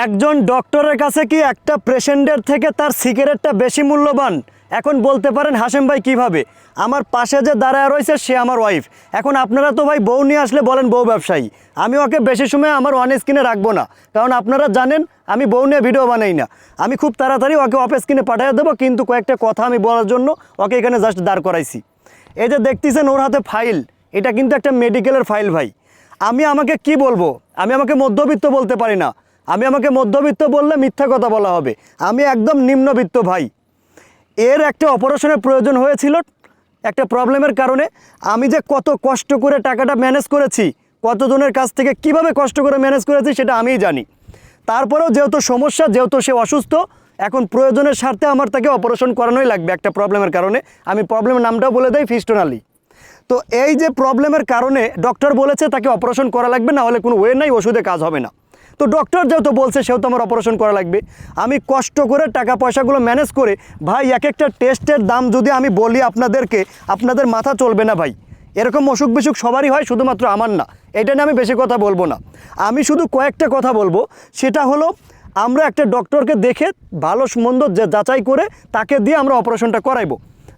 একজন ডক্টরের কাছে কি একটা পেশেন্টের থেকে তার সিগারেটটা বেশি মূল্যবান? এখন বলতে পারেন হাসেম ভাই, কীভাবে? আমার পাশে যে দাঁড়ায় রয়েছে, সে আমার ওয়াইফ এখন আপনারা তো ভাই বউ নিয়ে আসলে বলেন বউ ব্যবসায়ী। আমি ওকে বেশি সময় আমার অন স্ক্রিনে রাখব না। কারণ আপনারা জানেন, আমি বউ নিয়ে ভিডিও বানাই না। আমি খুব তাড়াতাড়ি ওকে অফ স্ক্রিনে পাঠিয়ে দেবো, কিন্তু কয়েকটা কথা আমি বলার জন্য ওকে এখানে জাস্ট দাঁড় করাইছি। এই যে দেখতেছেন ওর হাতে ফাইল এটা কিন্তু একটা মেডিকেলের ফাইল ভাই। আমি আমাকে কি বলব? আমি আমাকে মধ্যবিত্ত বলতে পারি না। আমি আমাকে মধ্যবিত্ত বললে মিথ্যা কথা বলা হবে। আমি একদম নিম্নবিত্ত ভাই। এর একটা অপারেশনের প্রয়োজন হয়েছিল, একটা প্রবলেমের কারণে। আমি যে কত কষ্ট করে টাকাটা ম্যানেজ করেছি, কতজনের কাছ থেকে কীভাবে কষ্ট করে ম্যানেজ করেছি সেটা আমিই জানি। তারপরেও যেহেতু সমস্যা, যেহেতু সে অসুস্থ, এখন প্রয়োজনের স্বার্থে আমার তাকে অপারেশন করানোই লাগবে একটা প্রবলেমের কারণে। আমি প্রবলেমের নামটাও বলে দেই ফিস্টোনালি। তো এই যে প্রবলেমের কারণে ডক্টর বলেছে তাকে অপারেশন করা লাগবে, না হলে কোনো ওয়ে নাই, ওষুধে কাজ হবে না। তো ডক্টর যেহেতু বলছে, সেহেতু আমার অপারেশন করা লাগবে। আমি কষ্ট করে টাকা পয়সাগুলো ম্যানেজ করে, ভাই এক একটা টেস্টের দাম যদি আমি বলি আপনাদেরকে, আপনাদের মাথা চলবে না ভাই। এরকম অসুখ বিসুখ সবারই হয়, শুধুমাত্র আমার না। এটা নিয়ে আমি বেশি কথা বলব না। আমি শুধু কয়েকটা কথা বলব। সেটা হলো, আমরা একটা ডক্টরকে দেখে ভালো মন্দ যে যাচাই করে তাকে দিয়ে আমরা অপারেশনটা করাইবো।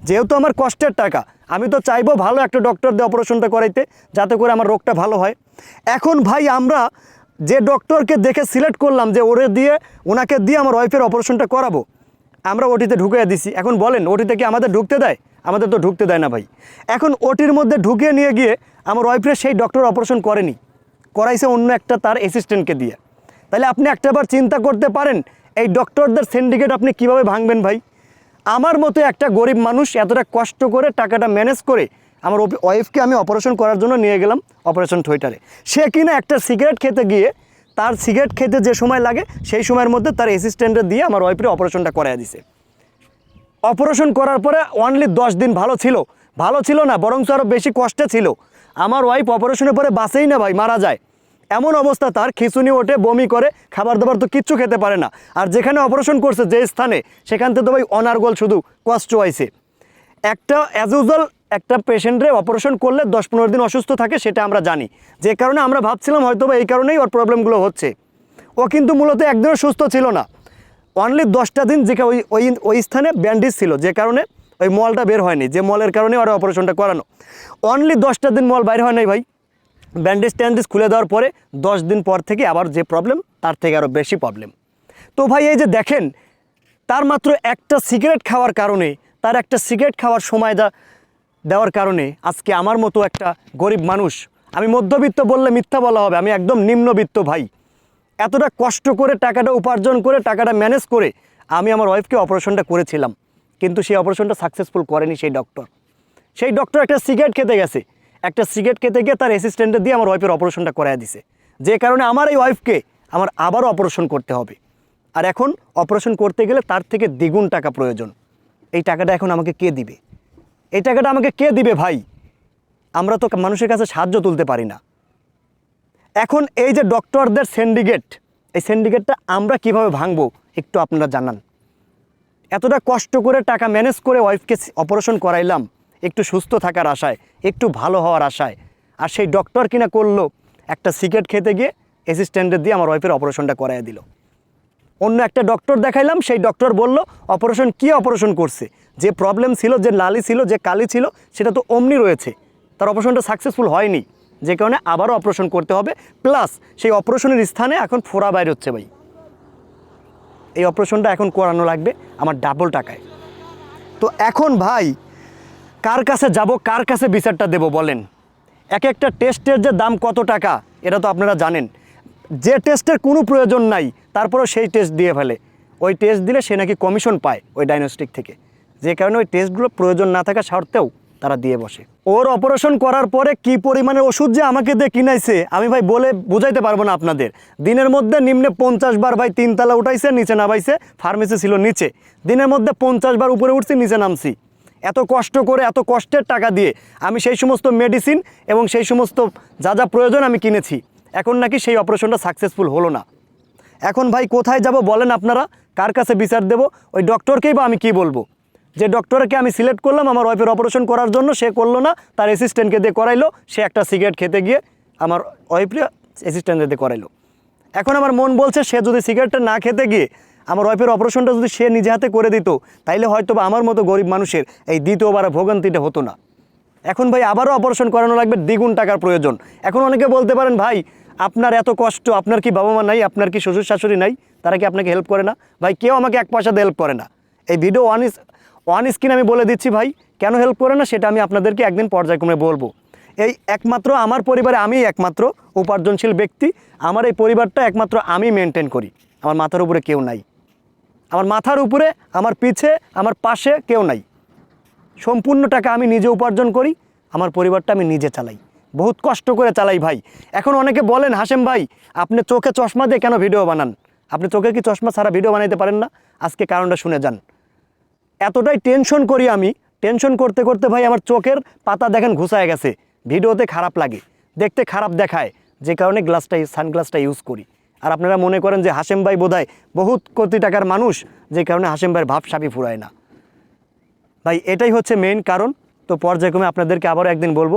যেহেতু আমার কষ্টের টাকা, আমি তো চাইব ভালো একটা ডক্টর দিয়ে অপারেশনটা করাইতে, যাতে করে আমার রোগটা ভালো হয়। এখন ভাই, আমরা যে ডক্টরকে দেখে সিলেক্ট করলাম যে ওরে দিয়ে ওনাকে দিয়ে আমার ওয়াইফের অপারেশনটা করাবো, আমরা ওটিতে ঢুকিয়ে দিছি। এখন বলেন, ওটিতে কি আমাদের ঢুকতে দেয়? আমাদের তো ঢুকতে দেয় না ভাই। এখন ওটির মধ্যে ঢুকিয়ে নিয়ে গিয়ে আমার ওয়াইফের সেই ডক্টর অপারেশন করেনি, করাইছে অন্য একটা তার অ্যাসিস্ট্যান্টকে দিয়ে। তাহলে আপনি একটাবার চিন্তা করতে পারেন, এই ডক্টরদের সিন্ডিকেট আপনি কীভাবে ভাঙবেন ভাই? আমার মতো একটা গরিব মানুষ এতটা কষ্ট করে টাকাটা ম্যানেজ করে আমার ওয়াইফকে আমি অপারেশন করার জন্য নিয়ে গেলাম অপারেশন থিয়েটারে। সে কিনা একটা সিগারেট খেতে গিয়ে তার সিগারেট খেতে যে সময় লাগে, সেই সময়ের মধ্যে তার অ্যাসিস্ট্যান্টে দিয়ে আমার ওয়াইফের অপারেশনটা করাই দিছে। অপারেশন করার পরে অনলি দশ দিন ভালো ছিল। ভালো ছিল না, বরঞ্চ আরও বেশি কষ্টে ছিল। আমার ওয়াইফ অপারেশনের পরে বাঁচেই না ভাই, মারা যায়। এমন অবস্থা তার, খিচুনি ওঠে, বমি করে খাবার দাবার তো কিচ্ছু খেতে পারে না। আর যেখানে অপারেশন করছে যে স্থানে, সেখান থেকে তো ভাই অনার্গল শুধু কষ্ট হয়েছে একটা অ্যাজ ইউজুয়াল একটা পেশেন্টরে অপারেশন করলে দশ পনেরো দিন অসুস্থ থাকে, সেটা আমরা জানি। যে কারণে আমরা ভাবছিলাম হয়তো বা এই কারণেই ওর প্রবলেমগুলো হচ্ছে। ও কিন্তু মূলত একদিনও সুস্থ ছিল না। অনলি দশটা দিন যে ওই ওই ওই স্থানে ব্যান্ডেজ ছিল, যে কারণে ওই মলটা বের হয়নি, যে মলের কারণে ওরা অপারেশনটা করানো। অনলি দশটা দিন মল বাইর হয় নাই ভাই। ব্যান্ডেজ ট্যান্ডেজ খুলে দেওয়ার পরে দশ দিন পর থেকে আবার যে প্রবলেম তার থেকে আরও বেশি প্রবলেম তো ভাই, এই যে দেখেন, তার মাত্র একটা সিগারেট খাওয়ার কারণে, তার একটা সিগারেট খাওয়ার সময় দা দেওয়ার কারণে আজকে আমার মতো একটা গরিব মানুষ, আমি মধ্যবিত্ত বললে মিথ্যা বলা হবে, আমি একদম নিম্নবিত্ত ভাই। এতটা কষ্ট করে টাকাটা উপার্জন করে, টাকাটা ম্যানেজ করে আমি আমার ওয়াইফকে অপারেশনটা করেছিলাম। কিন্তু সেই অপারেশনটা সাকসেসফুল করেনি সেই ডক্টর সেই ডক্টর একটা সিগারেট খেতে গেছে। একটা সিগারেট খেতে গিয়ে তার অ্যাসিস্ট্যান্টে দিয়ে আমার ওয়াইফের অপারেশনটা করায় দিছে। যে কারণে আমার এই ওয়াইফকে আমার আবারও অপারেশন করতে হবে। আর এখন অপারেশন করতে গেলে তার থেকে দ্বিগুণ টাকা প্রয়োজন। এই টাকাটা এখন আমাকে কে দিবে? এই টাকাটা আমাকে কে দিবে ভাই? আমরা তো মানুষের কাছে সাহায্য তুলতে পারি না। এখন এই যে ডক্টরদের সিন্ডিকেট এই সিন্ডিকেটটা আমরা কীভাবে ভাঙবো একটু আপনারা জানান। এতটা কষ্ট করে টাকা ম্যানেজ করে ওয়াইফকে অপারেশন করাইলাম, একটু সুস্থ থাকার আশায়, একটু ভালো হওয়ার আশায়। আর সেই ডক্টর কিনা করল, একটা সিগারেট খেতে গিয়ে অ্যাসিস্ট্যান্টে দিয়ে আমার ওয়াইফের অপারেশনটা করাই দিল। অন্য একটা ডক্টর দেখাইলাম, সেই ডক্টর বলল অপারেশন কি অপারেশন করছে? যে প্রবলেম ছিল, যে লালি ছিল, যে কালি ছিল, সেটা তো অমনি রয়েছে। তার অপারেশনটা সাকসেসফুল হয়নি। যে কারণে আবারও অপারেশন করতে হবে। প্লাস সেই অপারেশনের স্থানে এখন ফোড়া বাইর হচ্ছে ভাই। এই অপারেশনটা এখন করানো লাগবে আমার ডাবল টাকায়। তো এখন ভাই, কার কাছে যাব, কার কাছে বিচারটা দেব বলেন? এক একটা টেস্টের যে দাম কত টাকা, এটা তো আপনারা জানেন। যে টেস্টের কোনো প্রয়োজন নাই, তারপরেও সেই টেস্ট দিয়ে ফেলে। ওই টেস্ট দিলে সে নাকি কমিশন পায় ওই ডায়গনস্টিক থেকে। যে কারণে ওই টেস্টগুলো প্রয়োজন না থাকা সত্ত্বেও তারা দিয়ে বসে। ওর অপারেশন করার পরে কি পরিমাণে ওষুধ যে আমাকে দিয়ে কিনাইছে, আমি ভাই বলে বুঝাইতে পারব না আপনাদের। দিনের মধ্যে নিম্নে পঞ্চাশ বার ভাই তিনতলা উঠাইছে, নিচে নামাইছে ফার্মেসি ছিল নিচে। দিনের মধ্যে পঞ্চাশ বার উপরে উঠছি, নিচে নামছি। এত কষ্ট করে, এত কষ্টের টাকা দিয়ে আমি সেই সমস্ত মেডিসিন এবং সেই সমস্ত যা যা প্রয়োজন আমি কিনেছি। এখন নাকি সেই অপারেশনটা সাকসেসফুল হলো না। এখন ভাই কোথায় যাব বলেন আপনারা? কার কাছে বিচার দেব? ওই ডক্টরকেই বা আমি কি বলব? যে ডক্টরকে আমি সিলেক্ট করলাম, আমার ওয়াইফের অপারেশন করার জন্য, সে করল না, তার অ্যাসিস্ট্যান্টকে দিয়ে করাইলো, সে একটা সিগারেট খেতে গিয়ে আমার ওয়াইফের অ্যাসিস্ট্যান্টকে দিয়ে করাইলো। এখন আমার মন বলছে, সে যদি সিগারেটটা না খেতে গিয়ে আমার ওয়াইফের অপারেশনটা যদি সে নিজে হাতে করে দিত, তাইলে হয়তো বা আমার মতো গরিব মানুষের এই দ্বিতীয়বার ভোগান্তিটা হতো না। এখন ভাই আবারও অপারেশন করানো লাগবে, দ্বিগুণ টাকার প্রয়োজন। এখন অনেকে বলতে পারেন, ভাই, আপনার এত কষ্ট, আপনার কি বাবা মা নাই? আপনার কি শ্বশুর শাশুড়ি নাই? তারা কি আপনাকে হেল্প করে না? ভাই, কেউ আমাকে এক পয়সা হেল্প করে না। এই video one is one screen আমি বলে দিচ্ছি ভাই, কেন হেল্প করে না সেটা আমি আপনাদেরকে একদিন পর্যায়ক্রমে বলব। এই একমাত্র আমার পরিবারে আমি একমাত্র উপার্জনশীল ব্যক্তি, আমার এই পরিবারটা একমাত্র আমি মেনটেন করি। আমার মাথার উপরে কেউ নাই। আমার মাথার উপরে, আমার পিছে, আমার পাশে কেউ নাই। সম্পূর্ণ টাকা আমি নিজে উপার্জন করি, আমার পরিবারটা আমি নিজে চালাই। বহুত কষ্ট করে চালাই ভাই। এখন অনেকে বলেন হাসেম ভাই, আপনি চোখে চশমা দিয়ে কেন ভিডিও বানান? আপনি চোখে কি চশমা ছাড়া ভিডিও বানাইতে পারেন না? আজকে কারণটা শুনে যান। এতটাই টেনশন করি আমি। টেনশন করতে করতে ভাই আমার চোখের পাতা দেখেন ঘুষায় গেছে। ভিডিওতে খারাপ লাগে, দেখতে খারাপ দেখায়। যে কারণে গ্লাসটা সানগ্লাসটা ইউজ করি। আর আপনারা মনে করেন যে হাসেম ভাই বোধহয় বহুত কোটি টাকার মানুষ, যে কারণে হাসেম ভাইয়ের ভাব সাপি ফুরায় না। ভাই, এটাই হচ্ছে মেইন কারণ। তো পর্যায়ক্রমে আপনাদেরকে আবারও একদিন বলব